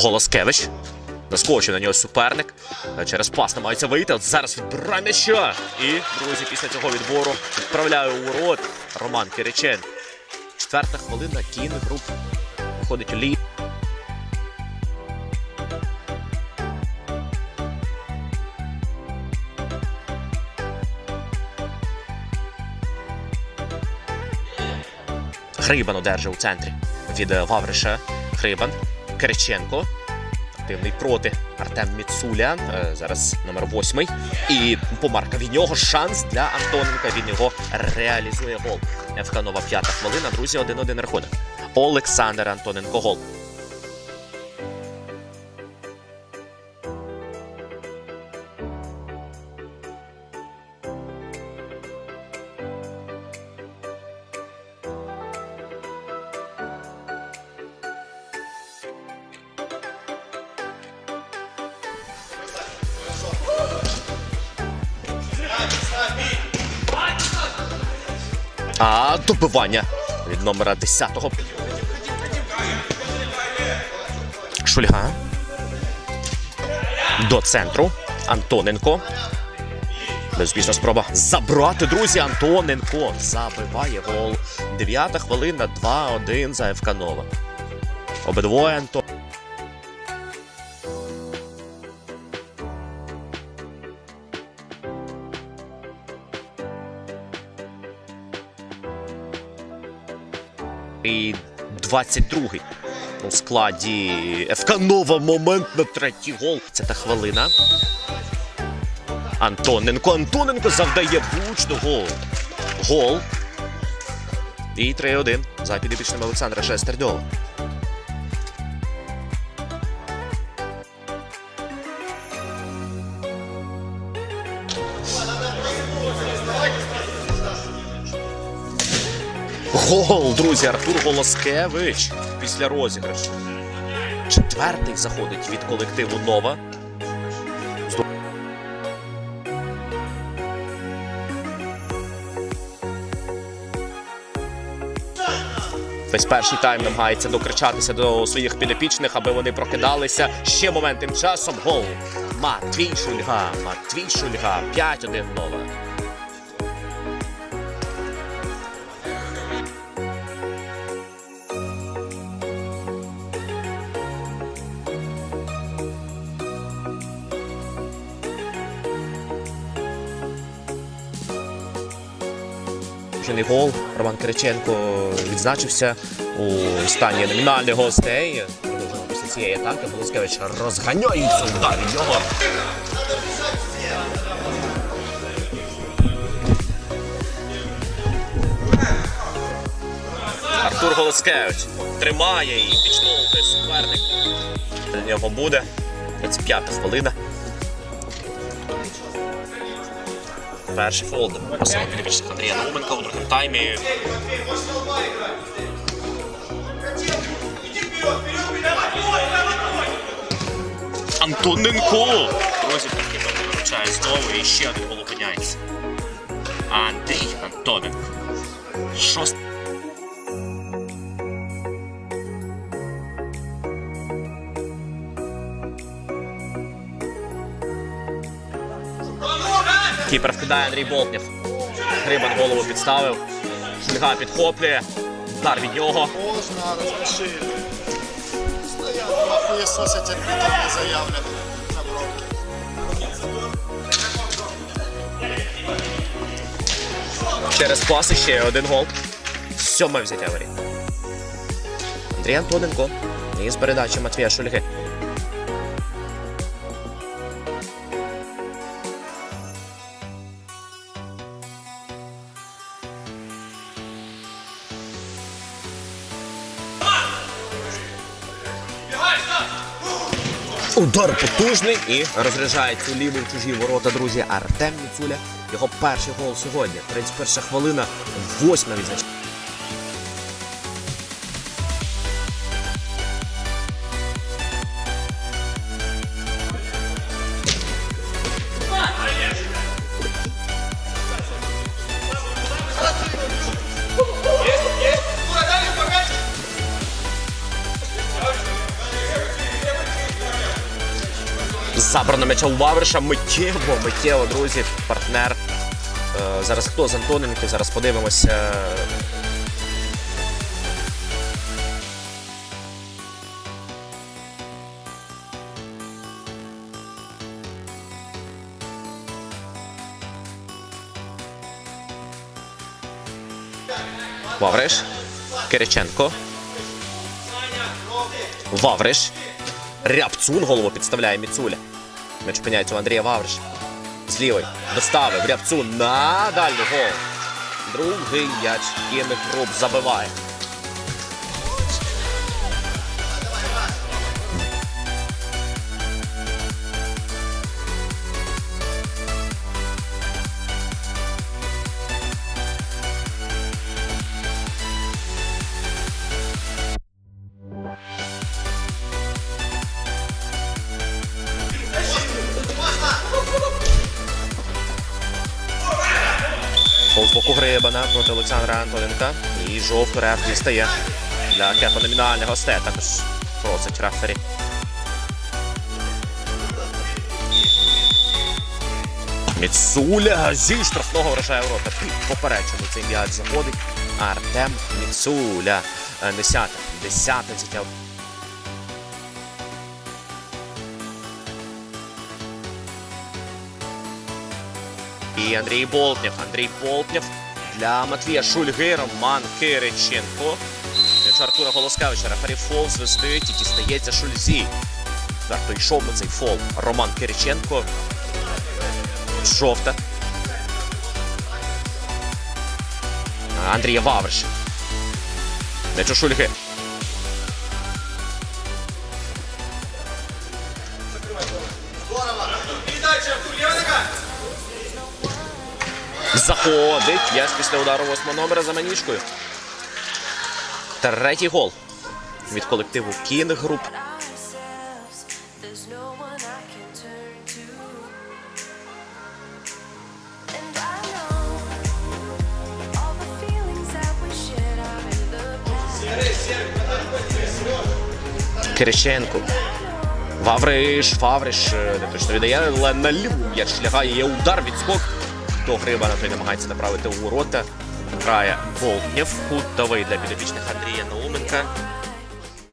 Голоскевич. Наскочив на нього суперник. Через пас намагається вийти. От зараз відбирає м'яча. І, друзі, після цього відбору відправляє у ворот Роман Киричен. Четверта хвилина. Кін груп виходить у лі. Грибан одержав у центрі від Вавриша. Грибан. Кириченко. Активний проти Артем Міцуля. Е, Зараз номер восьмий. І помарка від нього шанс для Антоненка. Він його реалізує гол. ФК Нова п'ята хвилина. Друзі, 1-1 рахунок. Олександр Антоненко гол. А добивання від номера 10-го. Шульга. До центру. Антоненко. Безуспішна спроба забрати, друзі. Антоненко забиває гол. Дев'ята хвилина, 2-1 за ФК Нова. Обидвоє Антон. І 22-й у складі ФК Нова момент на третій гол. Це та хвилина. Антоненко. Антоненко завдає влучно гол. Гол. І 3-1 за підопічним Олександра Шестердьова. Гол, друзі, Артур Голоскевич після розіграшу. Четвертий заходить від колективу Нова. Весь перший тайм намагається докричатися до своїх підопічних, аби вони прокидалися. Ще момент тим часом гол. Матвій Шульга. Матвій Шульга. 5-1 Нова. Жений гол Роман Кириченко відзначився у стані номінальних гостей. Продовжуємо після цієї атаки. Волоскевич розганяється удар від. Артур Голоскевич тримає і підштовхує суперник. Для нього буде 35 хвилина. Перший фол пасовий підопічних Андрія Науменка у другому таймі. Антоненко! Друзі, таки виручає знову і ще один гол. Андрій Антоненко. Шостий. Кіпер вкидає Андрій Болтнєв. Грибан голову підставив. Шульга підхоплює. Удар від нього. Можно разрешили. Стоят, хуесосить арбитры не на бровке. Через паси ще один гол. Сьоме взяття воріт. Андрій Антоненко. Із передачі Матвія Шульги. Удар потужний і розряджає цю ліву в чужі ворота, друзі. Артем Міцуля. Його перший гол сьогодні. 31 хвилина, восьма відзначення. Забрано м'яча у Вавриша. Миттєво, миттєво, друзі, партнер. Е, зараз хто з Антоненків? Зараз подивимося. Вавриш. Кириченко. Вавриш. Рябцун голову підставляє Міцуля. М'яч опиняється у Андрія Вавриша. З лівої. Доставив рябцу на дальній гол. Другий м'яч Кіних Руб забиває. Грибана проти Олександра Антоненка. І жовту реф дістає для кепа номінальних гостей. Також просить рефері. Міцуля зі штрафного вражає ворота. Поперечину цей м'яч заходить. Артем Міцуля. Десяте. Десяте взяття. І Андрій Болтнєв. Андрій Болтнєв для Матвія Шульги, Роман Кириченко. Артура Голоскавича Рефері фол звестить і дістається Шульзі. Варто йшов на цей фол. Роман Кириченко. Жовта. Андрія Вавриш. М'яч Шульги. Заходить. М'яч після удару восьмого номера за манічкою. Третій гол від колективу Кінг Груп. Кириченко. Вавриш, Фавриш е, не точно віддає, але на ліву м'яч лягає. Є удар, відскок. До Грибана той намагається направити у ворота. Грає Болтнєв, кутовий для підопічних Андрія Науменка.